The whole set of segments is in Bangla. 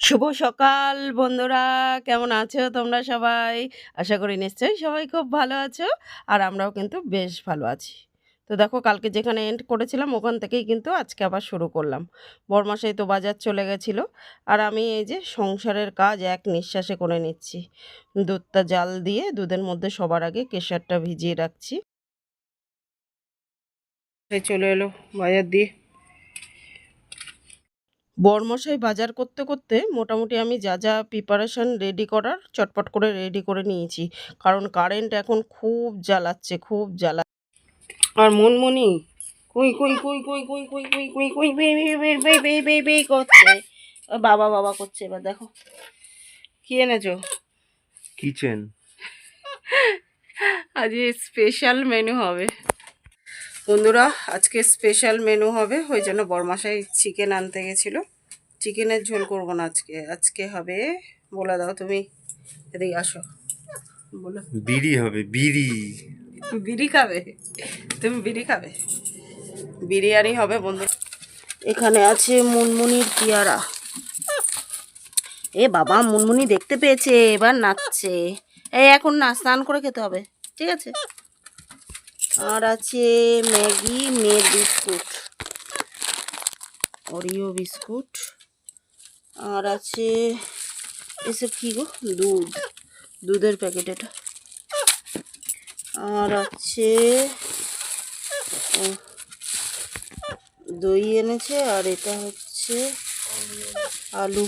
শুভ সকাল বন্ধুরা, কেমন আছো তোমরা সবাই? আশা করি নিশ্চয়ই সবাই খুব ভালো আছো, আর আমরাও কিন্তু বেশ ভালো আছি। তো দেখো, কালকে যেখানে এন্ড করেছিলাম, ওখান থেকেই কিন্তু আজকে আবার শুরু করলাম। বরমাসাই তো বাজার চলে গেছিল, আর আমি এই যে সংসারের কাজ এক নিঃশ্বাসে করে নিচ্ছি। দুধটা জাল দিয়ে দুধের মধ্যে সবার আগে কেশারটা ভিজিয়ে রাখছি। চলে এলো বাজার দিয়ে। বরমশাই বাজার করতে করতে মোটামুটি আমি যা যা প্রিপারেশন রেডি করার চটপট করে রেডি করে নিয়েছি কারণ কারেন্ট এখন খুব জ্বালাচ্ছে খুব জ্বালা আর মনমনি কুই কুই কুই কুই কুই কুই কুই কুই কুই বে বে বে বে বে বে বে করছে বাবা বাবা করছে এবার দেখো কি এনেছো কিচেন আজ স্পেশাল মেনু হবে বন্ধুরা আজকে স্পেশাল মেনু হবে ওই জন্য বরমাসাই চিকেন আনতে গেছিল। চিকেনের ঝোল করব না আজকে আজকে হবে বলে দাও তুমি। এদিকে আসো। বলো বিড়ি হবে বিড়ি। বিড়ি খাবে? তুমি বিড়ি খাবে? বিরিয়ানি হবে বন্ধু। এখানে আছে মুনমুনির পেয়ারা। এ বাবা মুনমুনি দেখতে পেয়েছে এবার নাচছে। এই এখন না স্নান করে খেতে হবে ঠিক আছে? আর আছে ম্যাগি মেয়ের বিস্কুট। Oreo biscuit. আর আছে, এসব কী গো? দুধ। দুধের প্যাকেট এটা। আর আছে দই এনেছে, আর এটা হচ্ছে আলু।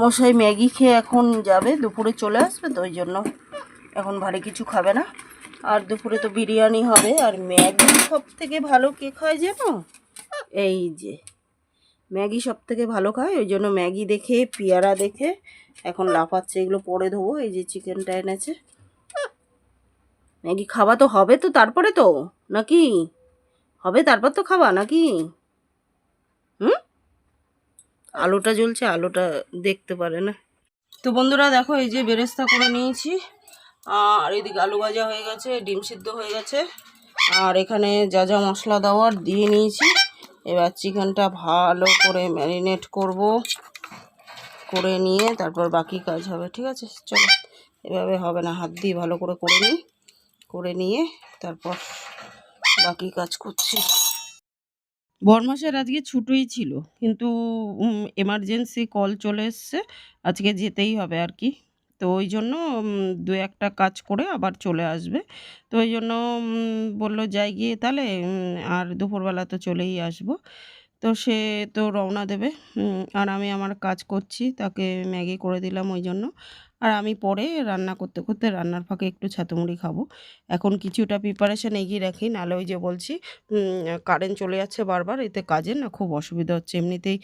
মশাই ম্যাগি খেয়ে এখন যাবে, দুপুরে চলে আসবে, তো ওই জন্য এখন ভারী কিছু খাবে না। আর দুপুরে তো বিরিয়ানি হবে, আর ম্যাগি সব থেকে ভালো কে খায় জানো? এই যে, ম্যাগি সব থেকে ভালো খায়, ওই জন্য ম্যাগি দেখে, পেয়ারা দেখে, এখন লাফাচ্ছে, এগুলো পরে ধোবো, এই যে চিকেনটা এনেছে। ম্যাগি খাওয়া তো হবে তো তারপরে তো, নাকি? হবে তারপর তো খাওয়া, নাকি? হুম? আলুটা জ্বলছে, আলুটা দেখতে পারে না। তো বন্ধুরা দেখো, এই যে বেরেস্তা করে নিয়েছি। আর এদিকে আলু ভাজা হয়ে গেছে, ডিম সিদ্ধ হয়ে গেছে। আর এখানে যা যা মশলা দেওয়ার দিয়ে নিয়েছি। এবার চিকেনটা ভালো করে ম্যারিনেট করব, করে নিয়ে তারপর বাকি কাজ হবে, ঠিক আছে? চলো, এভাবে হবে না, হাত দিয়ে ভালো করে করে নিই, করে নিয়ে তারপর বাকি কাজ করছি। বরমাসের আজকে ছুটোই ছিল, কিন্তু এমার্জেন্সি কল চলে এসছে, আজকে যেতেই হবে আর কি। তো ওই জন্য দু একটা কাজ করে আবার চলে আসবে। তো ওই জন্য বলল, যাই গিয়ে তাহলে আর দুপুরবেলা তো চলেই আসব। তো সে তো রওনা দেবে আর আমি আমার কাজ করছি, তাকে ম্যাগি করে দিলাম ওই জন্য। আর আমি পরে রান্না করতে করতে রান্নার ফাঁকে একটু ছাতু মুড়ি খাব। এখন কিছুটা প্রিপারেশান এগিয়ে রাখি নাহলে ওই যে বলছি কারেন্ট চলে যাচ্ছে বারবার, এতে কাজের না খুব অসুবিধা হচ্ছে। এমনিতেই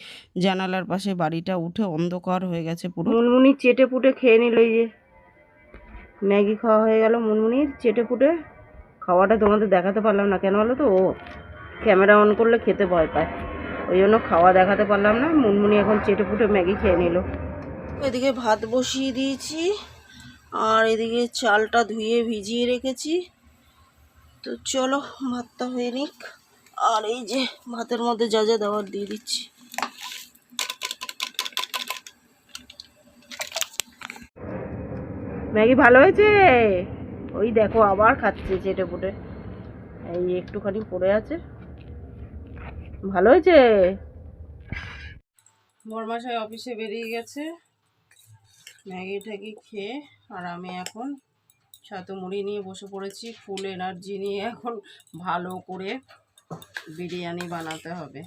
জানালার পাশে বাড়িটা উঠে অন্ধকার হয়ে গেছে পুরো। মুনমুনি চেটে পুটে খেয়ে নিল এই যে। ম্যাগি খাওয়া হয়ে গেল মুনমুনির চেটে পুটে খাওয়াটা তোমাদের দেখাতে পারলাম না। কেন বলো তো? ও ক্যামেরা অন করলে খেতে ভয় পায়। ওই জন্য খাওয়া দেখাতে পারলাম না। মুনমুনি এখন চেটে পুটে ম্যাগি খেয়ে নিল। এদিকে ভাত বসিয়ে দিয়েছি আর এদিকে চালটা ধুয়ে ভিজিয়ে রেখেছি। তো চলো ভাতটা হয়ে নিক আর এই যে ভাতের মধ্যে যা যা দেওয়ার দিয়ে দিচ্ছি। ম্যাগি ভালো হয়েছে? ওই দেখো আবার খাচ্ছে চেটে পুটে। এই একটুখানি পড়ে আছে। ভালো হয়েছে? বরমাসায় অফিসে বেরিয়ে গেছে। ম্যাগি ট্যাগি খেয়ে আর আমি এখন ছাতু মুড়ি নিয়ে বসে পড়েছি। ফুল এনার্জি নিয়ে এখন ভালো করে বিরিয়ানি বানাতে হবে,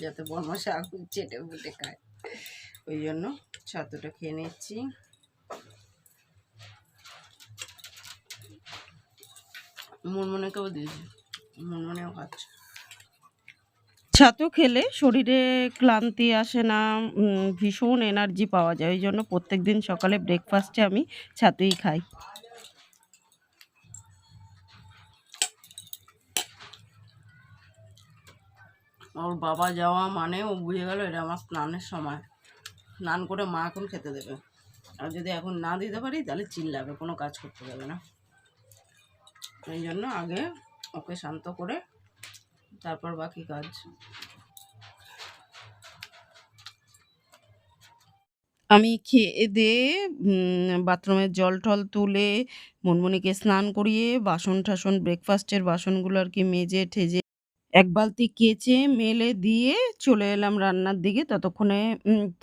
যাতে বরমাসে আগুন চেটে ফুটে খায়। ওই জন্য ছাতুটা খেয়ে নিচ্ছি। মুনমুনেকেও দিয়েছি, মুনমুনেও খাচ্ছে। ছাতু খেলে শরীরে ক্লান্তি আসে না ভীষণ এনার্জি পাওয়া যায়। ওই জন্য প্রত্যেক দিন সকালে ব্রেকফাস্টে আমি ছাতুই খাই। ওর বাবা যাওয়া মানে ও বুঝে গেল এটা আমার স্নানের সময়। স্নান করে মা এখন খেতে দেবে। আর যদি এখন না দিতে পারি, তাহলে চিল্লাবে, কোনো কাজ করতে দেবে না। এই জন্য আগে ওকে শান্ত করে তারপর বাকি কাজ। আমি খেয়ে দেয়ে বাথরুমের জল টল তুলে, মুনমুনিকে স্নান করিয়ে, বাসন টাসন ব্রেকফাস্টের বাসনগুলো আর কি মেজে ঠেজে এক বালতি কেচে মেলে দিয়ে চলে এলাম রান্নার দিকে। ততক্ষণে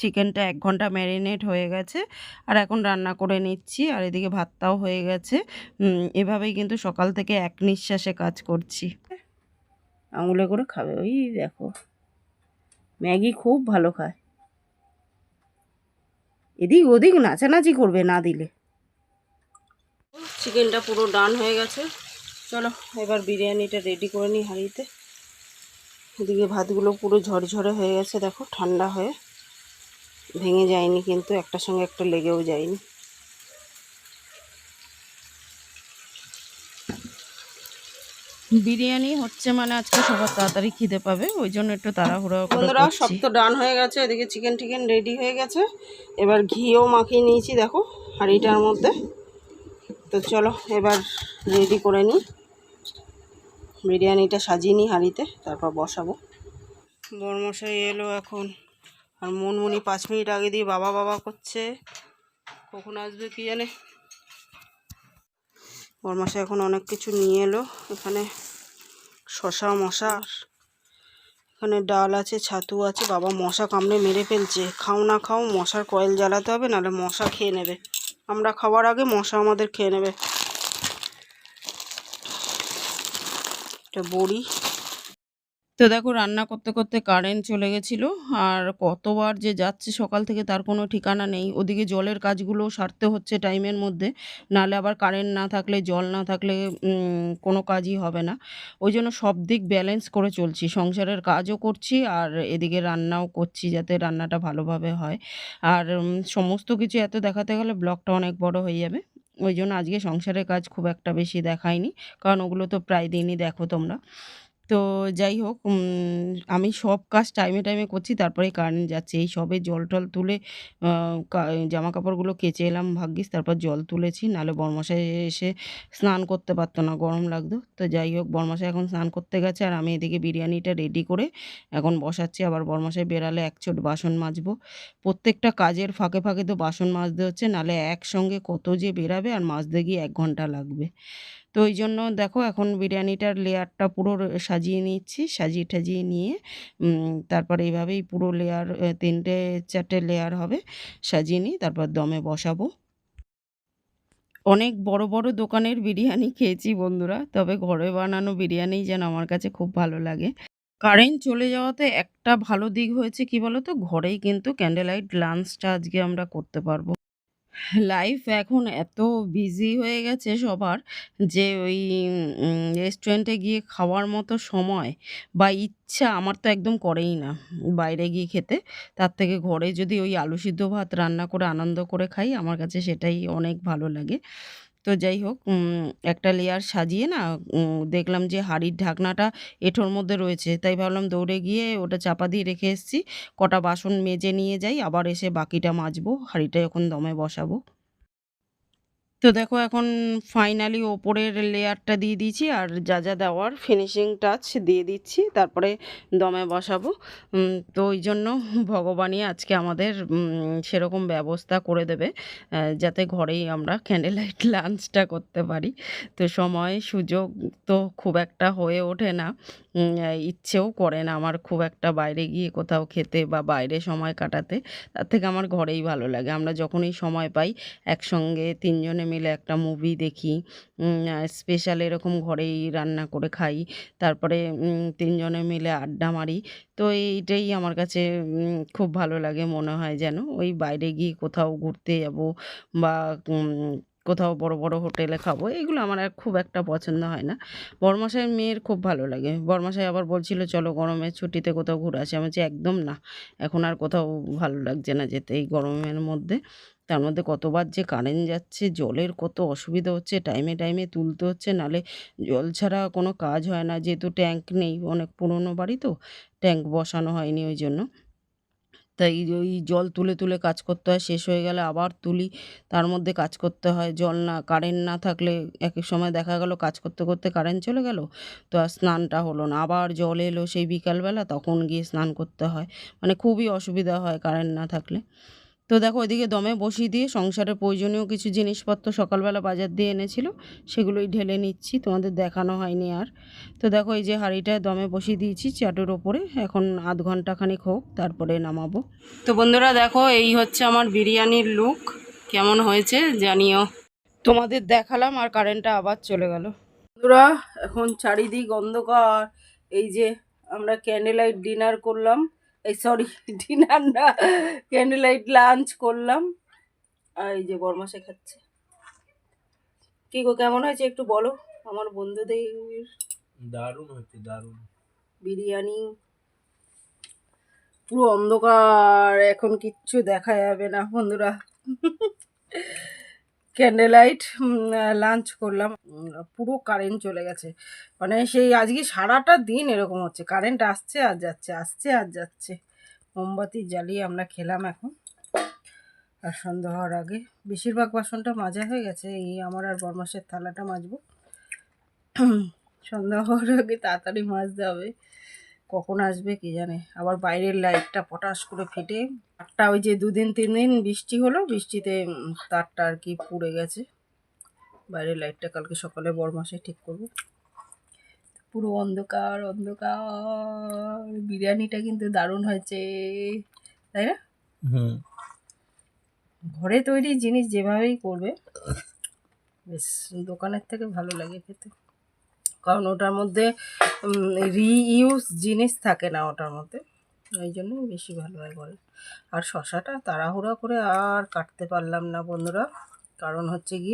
চিকেনটা এক ঘণ্টা ম্যারিনেট হয়ে গেছে আর এখন রান্না করে নিচ্ছি। আর এদিকে ভাতটাও হয়ে গেছে। এভাবেই কিন্তু সকাল থেকে এক নিঃশ্বাসে কাজ করছি। আঙুলে করে খাবে। ওই দেখো। ম্যাগি খুব ভালো খায়। এদিক ওদিক নাচানাচি করবে না দিলে। চিকেনটা পুরো ডান হয়ে গেছে। চলো, এবার বিরিয়ানিটা রেডি করে নিই হাঁড়িতে। এদিকে ভাতগুলো পুরো ঝরঝরে হয়ে গেছে, দেখো, ঠান্ডা হয়ে। ভেঙে যায়নি কিন্তু, একটার সঙ্গে একটা লেগেও যায়নি। বিরিয়ানি হচ্ছে মানে আজকে সবার তাড়াতাড়ি খিদে পাবে ওই জন্য একটু তাড়াহুড়ো বন্ধুরা সব তো ডান হয়ে গেছে এদিকে চিকেন টিকেন রেডি হয়ে গেছে। এবার ঘিও মাখিয়ে নিয়েছি দেখো হাঁড়িটার মধ্যে। তো চলো এবার রেডি করে নিই। বিরিয়ানিটা সাজিয়ে নিই হাঁড়িতে তারপর বসাবো। বরমশাই এলো এখন। আর মনমুনি পাঁচ মিনিট আগে দিয়ে বাবা বাবা করছে। কখন আসবে কি জানে? বরমশাই এখন অনেক কিছু নিয়ে এলো। এখানে শশা, মশা, এখানে ডাল আছে, ছাতু আছে। বাবা মশা কামড়ে মেরে ফেলছে। খাও না খাও, মশার কয়েল জ্বালাতে হবে, নাহলে মশা খেয়ে নেবে। আমরা খাওয়ার আগে মশা আমাদের খেয়ে নেবে। এটা বড়ি। তো দেখো, রান্না করতে করতে কারেন্ট চলে গেছিল। আর কতবার যে যাচ্ছে সকাল থেকে তার কোনো ঠিকানা নেই। ওদিকে জলের কাজগুলো সারতে হচ্ছে টাইমের মধ্যে। নাহলে আবার কারেন্ট না থাকলে, জল না থাকলে কোনো কাজই হবে না। ওই জন্য সব দিক ব্যালেন্স করে চলছি। সংসারের কাজও করছি আর এদিকে রান্নাও করছি যাতে রান্নাটা ভালোভাবে হয়। আর সমস্ত কিছু এত দেখাতে গেলে ব্লগটা অনেক বড় হয়ে যাবে। ওই জন্য আজকে সংসারের কাজ খুব একটা বেশি দেখাইনি। কারণ ওগুলো তো প্রায় দিনই দেখো তোমরা। তো যাই হোক আমি সব কাজ টাইমে টাইমে করছি, তারপরে কারেন্ট যাচ্ছে। এই সবে জল টল তুলে জামা কাপড়গুলো কেচে এলাম ভাগ্যিস, তারপর জল তুলেছি। নাহলে বরমশাই এসে স্নান করতে পারতো না, গরম লাগতো। তো যাই হোক, বরমশাই এখন স্নান করতে গেছে, আর আমি এদিকে বিরিয়ানিটা রেডি করে এখন বসাচ্ছি। আবার বরমশাই বেরালে এক চোট বাসন মাজবো। প্রত্যেকটা কাজের ফাঁকে ফাঁকে তো বাসন মাজতে হচ্ছে, নাহলে একসঙ্গে কত যে বেরাবে আর মাজতে গিয়ে এক ঘণ্টা লাগবে। তো ওই জন্য দেখো এখন বিরিয়ানিটার লেয়ারটা পুরো সাজিয়ে নিচ্ছি, সাজিয়ে টাজিয়ে নিয়ে তারপরে এইভাবেই পুরো লেয়ার তিনটে, চারটে লেয়ার হবে, সাজিয়ে নিই তারপর দমে বসাবো। অনেক বড় বড় দোকানের বিরিয়ানি খেয়েছি বন্ধুরা, তবে ঘরে বানানো বিরিয়ানি যেন আমার কাছে খুব ভালো লাগে। কারেন্ট চলে যাওয়াতে একটা ভালো দিক হয়েছে কি বলতো? ঘরেই কিন্তু ক্যান্ডেল লাইট লাঞ্চটা আজকে আমরা করতে পারব। লাইফ এখন এত বিজি হয়ে গেছে সবার যে ওই রেস্টুরেন্টে গিয়ে খাওয়ার মতো সময় বা ইচ্ছা আমার তো একদম করেই না। বাইরে গিয়ে খেতে, তার থেকে ঘরে যদি ওই আলু সিদ্ধ ভাত রান্না করে আনন্দ করে খাই, আমার কাছে সেটাই অনেক ভালো লাগে। তো যাই হোক একটা লেয়ার সাজিয়ে না দেখলাম যে হাড়ির ঢাকনাটা এঁঠোর মধ্যে রয়েছে। তাই ভাবলাম দৌড়ে গিয়ে ওটা চাপা দিয়ে রেখে এসেছি। কটা বাসন মেজে নিয়ে যাই, আবার এসে বাকিটা মাজবো, হাঁড়িটা এখন দমে বসাবো। তো দেখো এখন ফাইনালি ওপরের লেয়ারটা দিয়ে দিয়েছি আর যা যা দেওয়ার ফিনিশিং টাচ দিয়ে দিচ্ছি। তারপরে দমে বসাবো। তো ওই জন্য ভগবানই আজকে আমাদের সেরকম ব্যবস্থা করে দেবে যাতে ঘরেই আমরা ক্যান্ডেল লাইট লাঞ্চটা করতে পারি। তো সময়, সুযোগ তো খুব একটা হয়ে ওঠে না। ইচ্ছেও করে না আমার খুব একটা বাইরে গিয়ে কোথাও খেতে বা বাইরে সময় কাটাতে। তার থেকে আমার ঘরেই ভালো লাগে। আমরা যখনই সময় পাই, একসঙ্গে তিনজনে মিলে একটা মুভি দেখি। স্পেশাল এরকম ঘরেই রান্না করে খাই। তারপরে তিনজনে মিলে আড্ডা মারি। তো এইটাই আমার কাছে খুব ভালো লাগে মনে হয় যেন। ওই বাইরে গিয়ে কোথাও ঘুরতে যাব বা কোথাও বড় বড় হোটেলে খাব, এগুলো আমার আর খুব একটা পছন্দ হয় না। বরমাসায় মেয়ের খুব ভালো লাগে। বরমাসায় আবার বলছিল, চলো গরমের ছুটিতে কোথাও ঘুরে আসি। আমি বলছি, একদম না। এখন আর কোথাও ভালো লাগছে না যেতে এই গরমের মধ্যে। তার মধ্যে কতবার যে কারেন্ট যাচ্ছে, জলের কত অসুবিধা হচ্ছে টাইমে টাইমে তুলতে হচ্ছে, নালে জল ছাড়া কোনো কাজ হয় না। যেহেতু ট্যাঙ্ক নেই, অনেক পুরনো বাড়ি তো ট্যাঙ্ক বসানো হয়নি ওই জন্য। তাই ওই জল তুলে তুলে কাজ করতে হয়, শেষ হয়ে গেলে আবার তুলি, তার মধ্যে কাজ করতে হয়। জল না কারেন্ট না থাকলে এক এক সময় দেখা গেল কাজ করতে করতে কারেন্ট চলে গেল, তো আর স্নানটা হলো না। আবার জল এলো সেই বিকালবেলা, তখন গিয়ে স্নান করতে হয়। মানে খুবই অসুবিধা হয় কারেন্ট না থাকলে। তো দেখো ওইদিকে দমে বসিয়ে দিয়ে সংসারের প্রয়োজনীয় কিছু জিনিসপত্র সকালবেলা বাজার দিয়ে এনেছিল, সেগুলোই ঢেলে নিচ্ছি, তোমাদের দেখানো হয়নি আর। তো দেখো এই যে হাঁড়িটা দমে বসিয়ে দিয়েছি, চাটুর ওপরে, এখন আধ ঘণ্টা খানিক হোক, তারপরে নামাবো। তো বন্ধুরা দেখো এই হচ্ছে আমার বিরিয়ানির লুক কেমন হয়েছে জানিও। তোমাদের দেখালাম আর কারেন্টটা আবার চলে গেল। বন্ধুরা, এখন চারিদিক অন্ধকার, এই যে আমরা ক্যান্ডেল লাইট ডিনার করলাম এই সরি ডিনার না ক্যান্ডেল লাইট লাঞ্চ করলাম। আর এই যে বরমাসে খাচ্ছে। কি গো কেমন হয়েছে একটু বলো? আমার বন্ধুদের দারুণ হচ্ছে দারুণ। বিরিয়ানি। পুরো অন্ধকার এখন কিচ্ছু দেখা যাবে না বন্ধুরা। ক্যান্ডেল লাইট লাঞ্চ করলাম। পুরো কারেন্ট চলে গেছে। মানে সেই আজকে সারাটা দিন এরকম হচ্ছে। কারেন্ট আসছে আর যাচ্ছে, আসছে আর যাচ্ছে। মোমবাতি জ্বালিয়ে আমরা খেলাম এখন। আর সন্ধ্যা হওয়ার আগে। বেশিরভাগ বাসনটা মাজা হয়ে গেছে। এই আমার আর বরমাসের থালাটা মাজবো। সন্ধ্যা হওয়ার আগে তাড়াতাড়ি মাজতে হবে। কখন আসবে কি জানে? আবার বাইরের লাইটটা পটাশ করে ফেটে তারটা ওই যে দুদিন তিন দিন বৃষ্টি হলো বৃষ্টিতে তারটা আর কি পুড়ে গেছে। বাইরের লাইটটা কালকে সকালে বড় মাসে ঠিক করব। পুরো অন্ধকার অন্ধকার। বিরিয়ানিটা কিন্তু দারুণ হয়েছে তাই না? ঘরে তৈরি জিনিস যেভাবেই করবে বেশ দোকানের থেকে ভালো লাগে খেতে। কারণ ওটার মধ্যে রিইউজ জিনিস থাকে না ওটার মধ্যে। ওই জন্যই বেশি ভালো হয় বলে। আর শশাটা তাড়াহুড়া করে আর কাটতে পারলাম না বন্ধুরা। কারণ হচ্ছে কি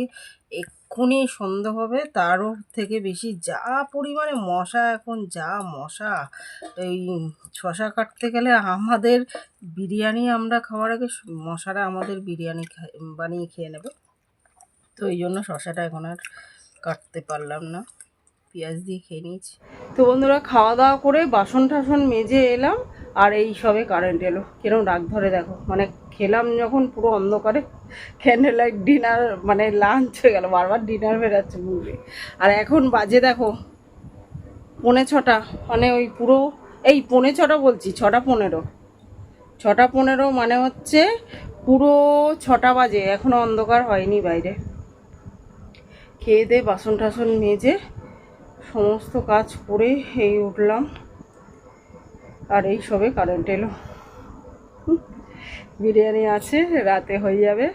এক্ষুনি সন্ধ্যা হবে তারও থেকে বেশি যা পরিমাণে মশা এখন, যা মশা। এই শশা কাটতে গেলে আমাদের বিরিয়ানি আমরা খাওয়ার আগে মশারা আমাদের বিরিয়ানি বানিয়ে খেয়ে নেবে। তো এই জন্য শশাটা এখন আর কাটতে পারলাম না। পেঁয়াজ দিয়ে খেয়ে নিয়েছি। তো বন্ধুরা, খাওয়া দাওয়া করে বাসন টাসন মেজে এলাম, আর এই সবে কারেন্ট এলো। কিরম রাগ ধরে দেখো মানে খেলাম যখন পুরো অন্ধকারে ক্যান্ডেল লাইট ডিনার মানে লাঞ্চ হয়ে গেল, বারবার ডিনার বেরাচ্ছে মুখে আর এখন বাজে দেখো, পৌনে ছটা মানে ওই পুরো, এই পৌনে ছটা বলছি, ছটা পনেরো। ছটা পনেরো মানে হচ্ছে পুরো ছটা বাজে এখনও অন্ধকার হয়নি বাইরে। খেয়ে দিয়ে বাসন টাসন মেজে সমস্ত কাজ করে এই উঠলাম। আর এই সবে কারেন্ট এলো। বিরিয়ানি আছে, রাতে হয়ে যাবে।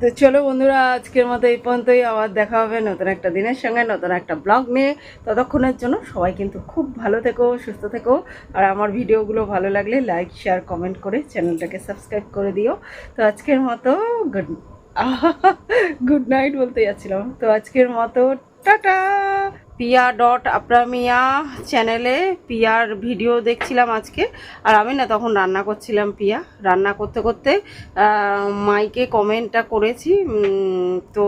তো চলো বন্ধুরা, আজকের মতো এই পর্যন্তই। আবার দেখা হবে নতুন একটা দিনের সঙ্গে, নতুন একটা ব্লগ নিয়ে। ততক্ষণের জন্য সবাই কিন্তু খুব ভালো থেকো, সুস্থ থেকো। আর আমার ভিডিওগুলো ভালো লাগলে লাইক শেয়ার কমেন্ট করে চ্যানেলটাকে সাবস্ক্রাইব করে দিও। তো আজকের মতো গুড গুড নাইট বলতে যাচ্ছিলাম। তো আজকের মতো, টাটা! পিয়া ডট আপ্রামিয়া চ্যানেলে পিয়ার ভিডিও দেখছিলাম আজকে। আর আমি না তখন রান্না করছিলাম পিয়া। রান্না করতে করতে মাইকে কমেন্টটা করেছি। তো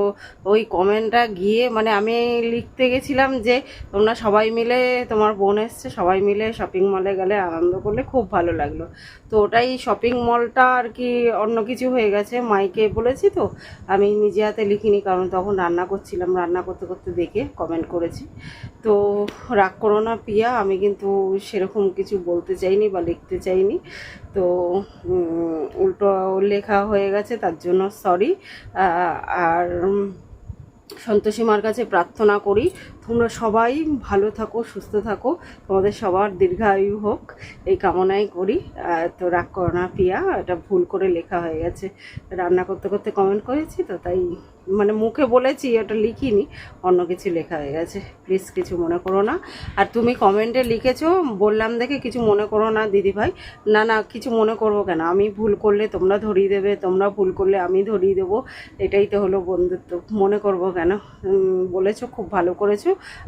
ওই কমেন্টটা গিয়ে মানে আমি লিখতে গেছিলাম যে, তোমরা সবাই মিলে, তোমার বোন এসছে, সবাই মিলে শপিং মলে গেলে আনন্দ করলে খুব ভালো লাগল। তো ওটাই শপিং মলটা আর কি অন্য কিছু হয়ে গেছে। মাইকে বলেছি তো, আমি নিজে হাতে লিখিনি কারণ তখন রান্না করছিলাম। রান্না করতে করতে দেখে কমেন্ট করেছি। তো রাগ করো না পিয়া, আমি কিন্তু সেরকম কিছু বলতে চাইনি বা লিখতে চাইনি। তো উল্টো লেখা হয়ে গেছে, তার জন্য সরি আর সন্তোষীমার সন্তোষী মার কাছে প্রার্থনা করি তোমরা সবাই ভালো থাকো, সুস্থ থাকো। তোমাদের সবার দীর্ঘায়ু হোক। এই কামনাই করি। তো রাগ করো না পিয়া, এটা ভুল করে লেখা হয়ে গেছে। রান্না করতে করতে কমেন্ট করেছি তো তাই মানে মুখে বলেছি, ওটা লিখিনি, অন্য কিছু লেখা হয়ে গেছে। প্লিজ কিছু মনে করো না। আর তুমি কমেন্টে লিখেছো, বললাম দেখে কিছু মনে করো না দিদিভাই। না না, কিছু মনে করব কেন? আমি ভুল করলে তোমরা ধরিয়ে দেবে, তোমরা ভুল করলে আমি ধরিয়ে দেবো। এটাই তো হলো বন্ধুত্ব। মনে করব কেন? বলেছ, খুব ভালো করেছ।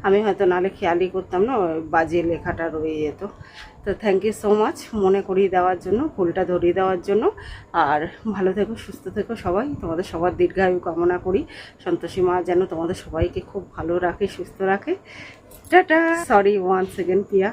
আমি হয়তো নাহলে খেয়ালই করতাম না বাজে লেখাটা রয়ে যেত। তো থ্যাংক ইউ সো মাচ মনে করিয়ে দেওয়ার জন্য, ফুলটা ধরিয়ে দেওয়ার জন্য। আর ভালো থেকো, সুস্থ থেকো সবাই। তোমাদের সবার দীর্ঘায়ু কামনা করি। সন্তোষী মা যেন তোমাদের সবাইকে খুব ভালো রাখে, সুস্থ রাখে। Tata! Sorry one second Piya